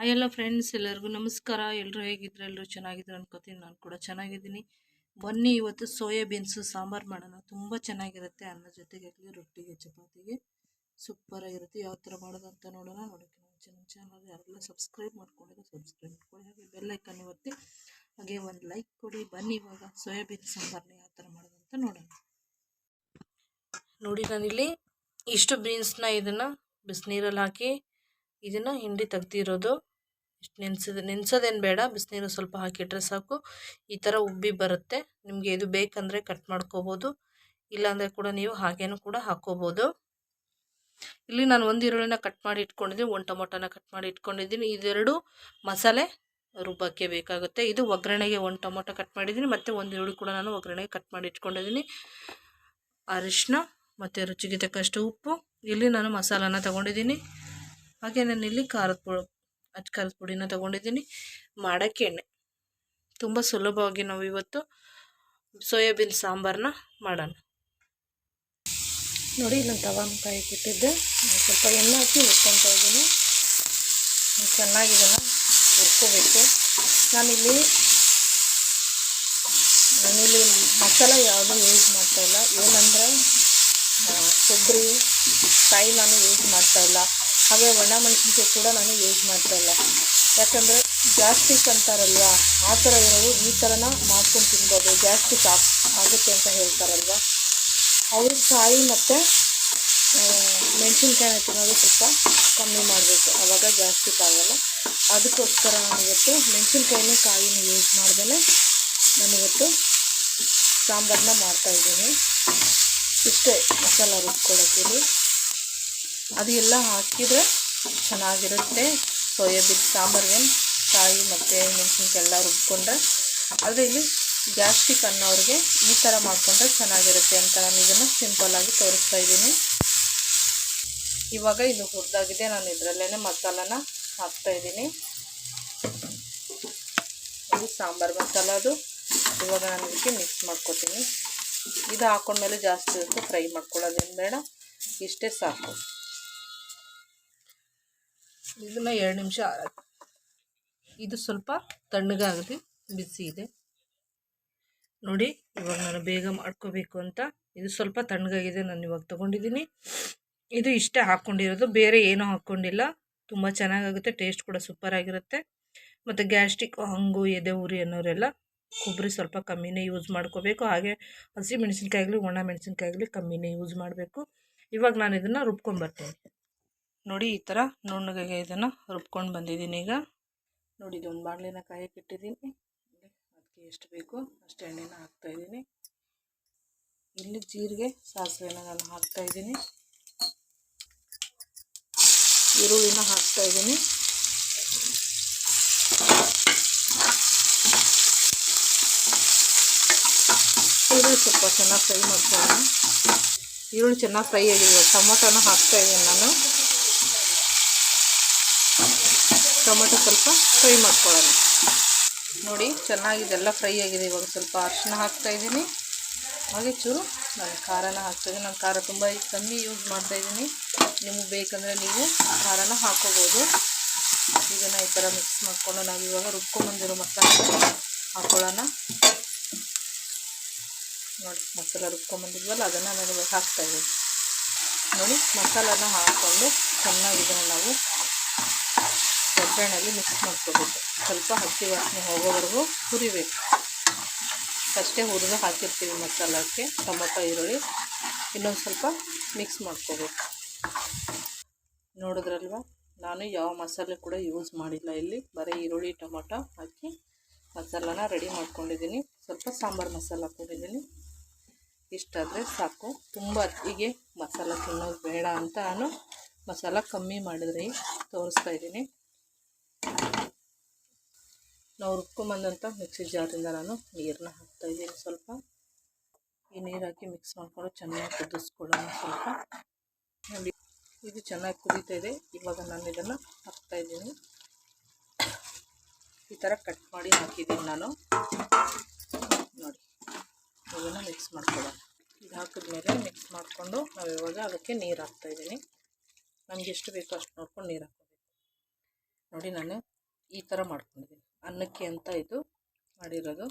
Hi ಎಲ್ಲ friends ಎಲ್ಲರಿಗೂ ನಮಸ್ಕಾರ. ಎಲ್ಲರೂ ಹೇಗಿದ್ರೆ? ಎಲ್ಲರೂ ಚೆನ್ನಾಗಿದ್ರು ಅನ್ಕೋತೀನಿ. ನಾನು ಕೂಡ ಚೆನ್ನಾಗಿದ್ದೀನಿ. ಬನ್ನಿ ಇವತ್ತು ಸೋಯಾಬೀನ್ಸು ಸಾಂಬಾರು ಮಾಡೋಣ. ತುಂಬ ಚೆನ್ನಾಗಿರುತ್ತೆ. ಅನ್ನ ಜೊತೆಗೆ ರೊಟ್ಟಿಗೆ, ಚಪಾತಿಗೆ. ಸೂಪರಾಗಿರುತ್ತೆ ಯಾವ ಥರ ಮಾಡೋದು ಅಂತ ನೋಡೋಣ. ನೋಡೋಕ್ಕೆ ನಮ್ಮ ಚೆನ್ನ ಚಾನಲ್ ಯಾರೆಲ್ಲ ಸಬ್ಸ್ಕ್ರೈಬ್ ಮಾಡ್ಕೊಂಡಿದ್ರೆ ಸಬ್ಸ್ಕ್ರೈಬ್ ಮಾಡ್ಕೊಳ್ಳಿ. ಹಾಗೆ ಬೆಲ್ಲೈಕನ್ ಒತ್ತಿ. ಹಾಗೆ ಒಂದು ಲೈಕ್ ಕೊಡಿ. ಬನ್ನಿ ಇವಾಗ ಸೋಯಾಬೀನ್ ಸಾಂಬಾರನ್ನ ಯಾವ ಥರ ಮಾಡೋದು ಅಂತ ನೋಡೋಣ. ನೋಡಿ ನಾನಿಲ್ಲಿ ಇಷ್ಟು ಬೀನ್ಸ್ನ ಇದನ್ನು ಬಿಸಿನೀರಲ್ಲಿ ಹಾಕಿ, ಇದನ್ನು ಹಿಂಡಿ ತೆಗ್ದಿರೋದು. ಇಷ್ಟು ನೆನೆಸಿದ, ನೆನೆಸೋದೇನು ಬೇಡ. ಬಿಸಿನೀರು ಸ್ವಲ್ಪ ಹಾಕಿಟ್ರೆ ಸಾಕು. ಈ ಥರ ಉಬ್ಬಿ ಬರುತ್ತೆ. ನಿಮಗೆ ಇದು ಬೇಕಂದರೆ ಕಟ್ ಮಾಡ್ಕೋಬೋದು. ಇಲ್ಲಾಂದರೆ ಕೂಡ ನೀವು ಹಾಗೇನೂ ಕೂಡ ಹಾಕ್ಕೋಬೋದು ಇಲ್ಲಿ ನಾನು ಒಂದು ಈರುಳ್ಳಿನ ಕಟ್ ಮಾಡಿ ಇಟ್ಕೊಂಡಿದ್ದೀನಿ. ಒಂದು ಟೊಮೊಟೊನ ಕಟ್ ಮಾಡಿ ಇಟ್ಕೊಂಡಿದ್ದೀನಿ. ಇದೆರಡು ಮಸಾಲೆ ರುಬ್ಬಕ್ಕೆ ಬೇಕಾಗುತ್ತೆ. ಇದು ಒಗ್ಗರಣೆಗೆ ಒಂದು ಟೊಮೊಟೊ ಕಟ್ ಮಾಡಿದ್ದೀನಿ. ಮತ್ತು ಒಂದು ಈರುಳ್ಳಿ ಕೂಡ ನಾನು ಒಗ್ಗರಣೆಗೆ ಕಟ್ ಮಾಡಿ ಇಟ್ಕೊಂಡಿದ್ದೀನಿ. ಅರಿಶಿನ ಮತ್ತು ರುಚಿಗೆ ತಕ್ಕಷ್ಟು ಉಪ್ಪು. ಇಲ್ಲಿ ನಾನು ಮಸಾಲಾನ ತಗೊಂಡಿದ್ದೀನಿ. ಹಾಗೆ ನಾನು ಇಲ್ಲಿ ಖಾರದ ಅಚ್ಚ ಪುಡಿನ ತೊಗೊಂಡಿದ್ದೀನಿ. ಮಾಡೋಕ್ಕೆ ಎಣ್ಣೆ. ತುಂಬ ಸುಲಭವಾಗಿ ನಾವು ಇವತ್ತು ಸೋಯಾಬೀನ್ ಸಾಂಬಾರನ್ನ ಮಾಡೋಣ. ನೋಡಿ ನಾನು ತವಾನ ಕಾಯಿ ಇಟ್ಟಿದ್ದೆ. ಸ್ವಲ್ಪ ಎಣ್ಣೆ ಹಾಕಿ ಹುರ್ಕೊತಾ ಇದ್ದೀನಿ. ಚೆನ್ನಾಗಿ ಇದನ್ನು ಹುರ್ಕೋಬೇಕು. ನಾನಿಲ್ಲಿ ನಾನಿಲ್ಲಿ ಮಸಾಲ ಯಾವುದೂ ಯೂಸ್ ಮಾಡ್ತಾಯಿಲ್ಲ ಏನಂದರೆ ಕೊಬ್ಬರಿ ತಾಯಿ ನಾನು ಯೂಸ್ ಮಾಡ್ತಾಯಿಲ್ಲ ಹಾಗೆ ಒಣ ಮೆಣಸಿನ್ಕಾಯಿ ಕೂಡ ನಾನು ಯೂಸ್ ಮಾಡ್ತಾಯಿಲ್ಲ ಯಾಕಂದರೆ ಗ್ಯಾಸ್ಟಿಕ್ ಅಂತಾರಲ್ವ, ಆ ಥರ ಇರೋರು ಈ ಥರನ ಮಾಡ್ಕೊಂಡು ತಿನ್ಬೋದು ಜಾಸ್ತಿ ಆಗ್ ಆಗುತ್ತೆ ಅಂತ ಹೇಳ್ತಾರಲ್ವ. ಅವ್ರ ಕಾಯಿ ಮತ್ತು ಮೆಣಸಿನ್ಕಾಯಿನ ತಿನ್ನೋದು ಸ್ವಲ್ಪ ಕಮ್ಮಿ ಮಾಡಬೇಕು. ಆವಾಗ ಜಾಸ್ತಿ ಆಗೋಲ್ಲ. ಅದಕ್ಕೋಸ್ಕರ ನಾನು ಇವತ್ತು ಮೆಣಸಿನ್ಕಾಯಿನ ಕಾಯಿನ ಯೂಸ್ ಮಾಡ್ದೇ ನಾನಿವತ್ತು ಸಾಂಬಾರನ್ನ ಮಾಡ್ತಾಯಿದ್ದೀನಿ ಇಷ್ಟೇ ಮಸಾಲ ರುಬ್ಕೊಳಕ್ಕೆ ಅದು ಎಲ್ಲ ಹಾಕಿದರೆ ಚೆನ್ನಾಗಿರುತ್ತೆ. ಸೋಯಾಬೀನ್ ಸಾಂಬಾರಿಗೆ ಕಾಯಿ ಮತ್ತು ಮೆಣಸಿನ್ಕಾಯಿ ಎಲ್ಲ ರುಬ್ಕೊಂಡ್ರೆ ಆದರೆ ಇಲ್ಲಿ ಗ್ಯಾಸ್ಟ್ರಿಕ್ ಅನ್ನೋರಿಗೆ ಈ ಥರ ಮಾಡಿಕೊಂಡ್ರೆ ಚೆನ್ನಾಗಿರುತ್ತೆ ಅಂತ ನಾನು ಇದನ್ನು ಸಿಂಪಲ್ಲಾಗಿ ತೋರಿಸ್ತಾ ಇದ್ದೀನಿ. ಇವಾಗ ಇದು ಹುರಿದಾಗಿದೆ. ನಾನು ಇದರಲ್ಲೇ ಮಸಾಲೆನ ಹಾಕ್ತಾ ಇದ್ದೀನಿ. ಇದು ಸಾಂಬಾರು ಮಸಾಲ ಅದು. ಇವಾಗ ನಾನು ಇದಕ್ಕೆ ಮಿಕ್ಸ್ ಮಾಡ್ಕೊತೀನಿ. ಇದು ಹಾಕೊಂಡ್ಮೇಲೆ ಜಾಸ್ತಿ ಹೊತ್ತು ಫ್ರೈ ಮಾಡ್ಕೊಳ್ಳೋದೇನು ಬೇಡ. ಇಷ್ಟೇ ಸಾಕು. ಇದನ್ನು ಎರಡು ನಿಮಿಷ ಇದು ಸ್ವಲ್ಪ ತಣ್ಣಗಾಗಲಿ ಬಿಸಿ ಇದೆ. ನೋಡಿ, ಇವಾಗ ನಾನು ಬೇಗ ಮಾಡ್ಕೋಬೇಕು ಅಂತ. ಇದು ಸ್ವಲ್ಪ ತಣ್ಣಗಾಗಿದೆ, ನಾನು ಇವಾಗ ತೊಗೊಂಡಿದ್ದೀನಿ. ಇದು ಇಷ್ಟೇ ಹಾಕ್ಕೊಂಡಿರೋದು, ಬೇರೆ ಏನೂ ಹಾಕ್ಕೊಂಡಿಲ್ಲ. ತುಂಬ ಚೆನ್ನಾಗಾಗುತ್ತೆ, ಟೇಸ್ಟ್ ಕೂಡ ಸೂಪರಾಗಿರುತ್ತೆ. ಮತ್ತು ಗ್ಯಾಸ್ಟ್ರಿಕ್, ಹಂಗು, ಎದೆ, ಉರಿ ಅನ್ನೋರೆಲ್ಲ ಕೊಬ್ಬರಿ ಸ್ವಲ್ಪ ಕಮ್ಮಿನೇ ಯೂಸ್ ಮಾಡ್ಕೋಬೇಕು. ಹಾಗೆ ಹಸಿ ಮೆಣಸಿನ್ಕಾಯಿ ಆಗಲಿ ಒಣ ಮೆಣಸಿನ್ಕಾಯಿ ಆಗಲಿ ಕಮ್ಮಿನೇ ಯೂಸ್ ಮಾಡಬೇಕು. ಇವಾಗ ನಾನು ಇದನ್ನು ರುಬ್ಕೊಂಬರ್ತೀನಿ ನೋಡಿ ಈ ಥರ ನುಣ್ಣಗೆ ಇದನ್ನು ರುಬ್ಕೊಂಡು ಬಂದಿದ್ದೀನಿ ಈಗ. ನೋಡಿ ಇದೊಂದು ಬಾಣಲಿನ ಕಾಯಕ್ಕೆ ಇಟ್ಟಿದ್ದೀನಿ. ಅದಕ್ಕೆ ಎಷ್ಟು ಬೇಕು ಅಷ್ಟು ಎಣ್ಣೆನ ಹಾಕ್ತಾಯಿದ್ದೀನಿ ಇಲ್ಲಿ ಜೀರಿಗೆ, ಸಾಸಿವೆನ ನಾನು ಹಾಕ್ತಾಯಿದ್ದೀನಿ ಈರುಳ್ಳಿನ ಹಾಕ್ತಾಯಿದ್ದೀನಿ ಈರುಳ್ಳಿ ಸ್ವಲ್ಪ ಚೆನ್ನಾಗಿ ಫ್ರೈ ಮಾಡ್ಕೊಳ್ಳೋಣ. ಈರುಳ್ಳಿ ಚೆನ್ನಾಗಿ ಫ್ರೈ ಆಗಿದೆ ಟೊಮೊಟೊನ ಹಾಕ್ತಾಯಿದ್ದೀನಿ ನಾನು. ಟೊಮೊಟೊ ಸ್ವಲ್ಪ ಫ್ರೈ ಮಾಡ್ಕೊಳ್ಳೋಣ. ನೋಡಿ ಚೆನ್ನಾಗಿದೆಲ್ಲ ಫ್ರೈ ಆಗಿದೆ. ಇವಾಗ ಸ್ವಲ್ಪ ಅರಿಶಿಣ ಹಾಕ್ತಾ ಇದ್ದೀನಿ. ಹಾಗೆ ಚೂರು ನಾನು ಖಾರನ ಹಾಕ್ತಾಯಿದ್ದೀನಿ ನಾನು ಖಾರ ತುಂಬ ಕಮ್ಮಿ ಯೂಸ್ ಮಾಡ್ತಾಯಿದ್ದೀನಿ ನಿಮಗೆ ಬೇಕಂದರೆ ನೀವು ಖಾರನ ಹಾಕೋಬೋದು ಇದನ್ನು ಈ ಥರ ಮಿಕ್ಸ್ ಮಾಡಿಕೊಂಡು ನಾವು ಇವಾಗ ರುಬ್ಕೊಂಬಂದಿರೋ ಮಸಾಲೆ ಹಾಕೊಳ್ಳೋಣ. ನೋಡಿ, ಮಸಾಲೆ ರುಬ್ಕೊಂಬಂದಿದ್ವಲ್ಲ, ಅದನ್ನು ನಾನು ಇವಾಗ ಹಾಕ್ತಾಯಿದ್ದೀನಿ ನೋಡಿ, ಮಸಾಲಾನ ಹಾಕ್ಕೊಂಡು ಚೆನ್ನಾಗಿದನ್ನು ನಾವು ಒಗ್ಗರಣೆಯಲ್ಲಿ ಮಿಕ್ಸ್ ಮಾಡ್ಕೋಬೇಕು. ಸ್ವಲ್ಪ ಹಸಿ ವಾಸನೆ ಹೋಗೋವರೆಗೂ ಹುರಿಬೇಕು. ಅಷ್ಟೇ ಹುರಿದು ಹಾಕಿರ್ತೀವಿ ಮಸಾಲಕ್ಕೆ, ಟೊಮೊಟೊ, ಈರುಳ್ಳಿ. ಇನ್ನೊಂದು ಸ್ವಲ್ಪ ಮಿಕ್ಸ್ ಮಾಡ್ಕೋಬೇಕು. ನೋಡಿದ್ರಲ್ವ? ನಾನು ಯಾವ ಮಸಾಲೆ ಕೂಡ ಯೂಸ್ ಮಾಡಿಲ್ಲ ಇಲ್ಲಿ. ಬರೀ ಈರುಳ್ಳಿ, ಟೊಮೊಟೊ ಹಾಕಿ ಮಸಾಲನ ರೆಡಿ ಮಾಡ್ಕೊಂಡಿದ್ದೀನಿ. ಸ್ವಲ್ಪ ಸಾಂಬಾರು ಮಸಾಲ ಹಾಕ್ಕೊಂಡಿದ್ದೀನಿ ಇಷ್ಟಾದರೆ ಸಾಕು. ತುಂಬ ಅತ್ತಿಗೆ ಮಸಾಲ ತಿನ್ನೋದು ಬೇಡ ಅಂತ ನಾನು ಮಸಾಲ ಕಮ್ಮಿ ಮಾಡಿದ್ರಿ ತೋರಿಸ್ತಾ ಇದ್ದೀನಿ. ನಾವು ರುಬ್ಕೊಂಬಂದಂಥ ಮಿಕ್ಸಿ ಜಾರಿಂದ ನಾನು ನೀರನ್ನ ಹಾಕ್ತಾಯಿದ್ದೀನಿ ಸ್ವಲ್ಪ. ಈ ನೀರು ಹಾಕಿ ಮಿಕ್ಸ್ ಮಾಡಿಕೊಂಡು ಚೆನ್ನಾಗಿ ಕುದಿಸ್ಕೊಳ್ಳೋಣ ಸ್ವಲ್ಪ. ನೋಡಿ, ಇದು ಚೆನ್ನಾಗಿ ಕುದೀತಾ ಇದೆ. ಇವಾಗ ನಾನು ಇದನ್ನು ಹಾಕ್ತಾಯಿದ್ದೀನಿ ಈ ಥರ ಕಟ್ ಮಾಡಿ ಹಾಕಿದ್ದೀನಿ ನಾನು. ನೋಡಿ, ಇದನ್ನು ಮಿಕ್ಸ್ ಮಾಡ್ಕೊಳ್ಳೋಣ. ಇದು ಹಾಕಿದ್ಮೇಲೆ ಮಿಕ್ಸ್ ಮಾಡಿಕೊಂಡು ನಾವು ಇವಾಗ ಅದಕ್ಕೆ ನೀರು ಹಾಕ್ತಾಯಿದ್ದೀನಿ ನಮ್ಗೆ ಎಷ್ಟು ಬೇಕೋ ಅಷ್ಟು ನೋಡ್ಕೊಂಡು ನೀರು ಹಾಕ್ಕೋಬೇಕು. ನೋಡಿ, ನಾನು ಈ ಥರ ಮಾಡ್ಕೊಂಡಿದ್ದೀನಿ. ಅನ್ನಕ್ಕೆ ಅಂತ ಇದು ಮಾಡಿರೋದು.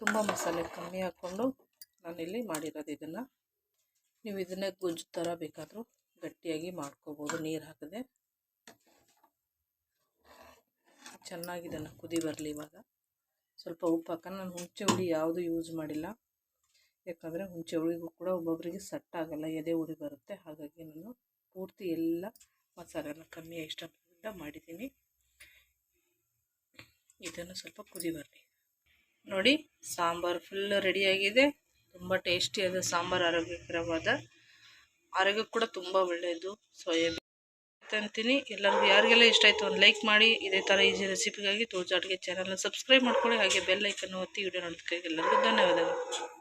ತುಂಬ ಮಸಾಲೆ ಕಮ್ಮಿ ಹಾಕ್ಕೊಂಡು ನಾನಿಲ್ಲಿ ಮಾಡಿರೋದು ಇದನ್ನು. ನೀವು ಇದನ್ನೇ ಗೊಜ್ಜು ಥರ ಬೇಕಾದರೂ ಗಟ್ಟಿಯಾಗಿ ಮಾಡ್ಕೋಬೋದು, ನೀರು ಹಾಕದೆ. ಚೆನ್ನಾಗಿ ಇದನ್ನು ಕುದಿ ಬರಲಿ ಇವಾಗ. ಸ್ವಲ್ಪ ಉಪ್ಪು ಹಾಕೋಣ ನಾನು ಹುಣಸೆ ಹುಳಿ ಯಾವುದು ಯೂಸ್ ಮಾಡಿಲ್ಲ. ಯಾಕಂದರೆ ಹುಣಸೆ ಹುಳಿಗೂ ಕೂಡ ಒಬ್ಬೊಬ್ಬರಿಗೆ ಸಟ್ ಆಗಲ್ಲ, ಎದೆ ಉರಿ ಬರುತ್ತೆ. ಹಾಗಾಗಿ ನಾನು ಪೂರ್ತಿ ಎಲ್ಲ ಮಸಾಲೆನ ಕಮ್ಮಿ ಇಷ್ಟಪಟ್ಟಿಂದ ಮಾಡಿದ್ದೀನಿ. ಇದನ್ನು ಸ್ವಲ್ಪ ಕುದಿ ಬರಲಿ. ನೋಡಿ, ಸಾಂಬಾರು ಫುಲ್ ರೆಡಿಯಾಗಿದೆ ತುಂಬ ಟೇಸ್ಟಿಯಾದ ಸಾಂಬಾರು, ಆರೋಗ್ಯಕರವಾದ. ಆರೋಗ್ಯಕ್ಕೆ ಕೂಡ ತುಂಬ ಒಳ್ಳೆಯದು. ಸೋಯಾಬೀನ್ ಅಂತೀನಿ. ಎಲ್ಲರಿಗೂ ಯಾರಿಗೆಲ್ಲ ಇಷ್ಟ ಆಯಿತು ಒಂದು ಲೈಕ್ ಮಾಡಿ. ಇದೇ ಥರ ಈಸಿ ರೆಸಿಪಿಗಾಗಿ ತೋಜಾಟ್ಗೆ ಚಾನಲ್ನ ಸಬ್ಸ್ಕ್ರೈಬ್ ಮಾಡ್ಕೊಳ್ಳಿ. ಹಾಗೆ ಬೆಲ್ ಐಕನ್ ಒತ್ತಿ ವಿಡಿಯೋ ನೋಡೋದಕ್ಕಾಗಿ ಎಲ್ಲರಿಗೂ ಧನ್ಯವಾದಗಳು.